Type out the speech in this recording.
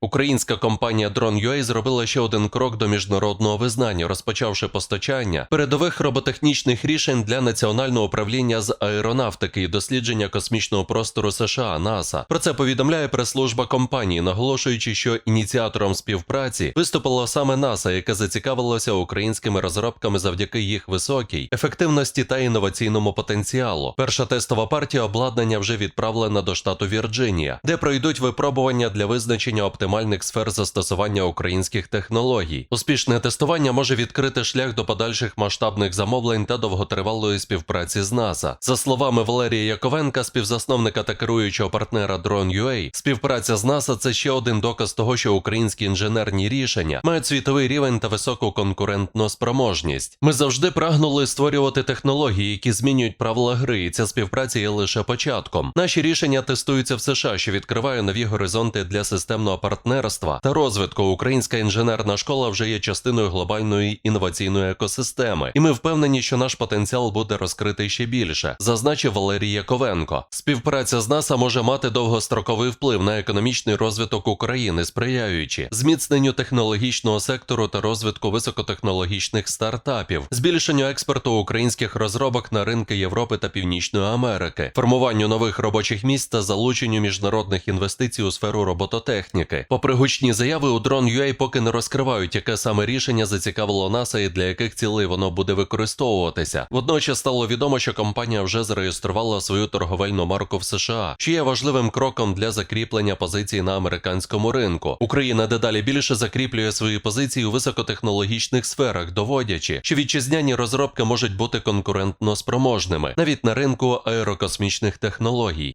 Українська компанія Drone.ua зробила ще один крок до міжнародного визнання, розпочавши постачання передових роботехнічних рішень для національного управління з аеронавтики і дослідження космічного простору США НАСА. Про це повідомляє прес-служба компанії, наголошуючи, що ініціатором співпраці виступило саме НАСА, яке зацікавилося українськими розробками завдяки їх високій ефективності та інноваційному потенціалу. Перша тестова партія обладнання вже відправлена до штату Вірджинія, де пройдуть випробування для визначення оптимальних сфер застосування українських технологій. Успішне тестування може відкрити шлях до подальших масштабних замовлень та довготривалої співпраці з НАСА. За словами Валерія Яковенка, співзасновника та керуючого партнера Drone.ua, співпраця з НАСА це ще один доказ того, що українські інженерні рішення мають світовий рівень та високу конкурентну спроможність. Ми завжди прагнули створювати технології, які змінюють правила гри, і ця співпраця є лише початком. Наші рішення тестуються в США, що відкриває нові горизонти для системного партнерства та розвитку. Українська інженерна школа вже є частиною глобальної інноваційної екосистеми, і ми впевнені, що наш потенціал буде розкритий ще більше, зазначив Валерій Яковенко. Співпраця з НАСА може мати довгостроковий вплив на економічний розвиток України, сприяючи зміцненню технологічного сектору та розвитку високотехнологічних стартапів, збільшенню експорту українських розробок на ринки Європи та Північної Америки, формуванню нових робочих місць та залученню міжнародних інвестицій у сферу робототехніки. Попри гучні заяви, у Drone.ua поки не розкривають, яке саме рішення зацікавило НАСА і для яких цілей воно буде використовуватися. Водночас стало відомо, що компанія вже зареєструвала свою торговельну марку в США, що є важливим кроком для закріплення позицій на американському ринку. Україна дедалі більше закріплює свої позиції у високотехнологічних сферах, доводячи, що вітчизняні розробки можуть бути конкурентно спроможними навіть на ринку аерокосмічних технологій.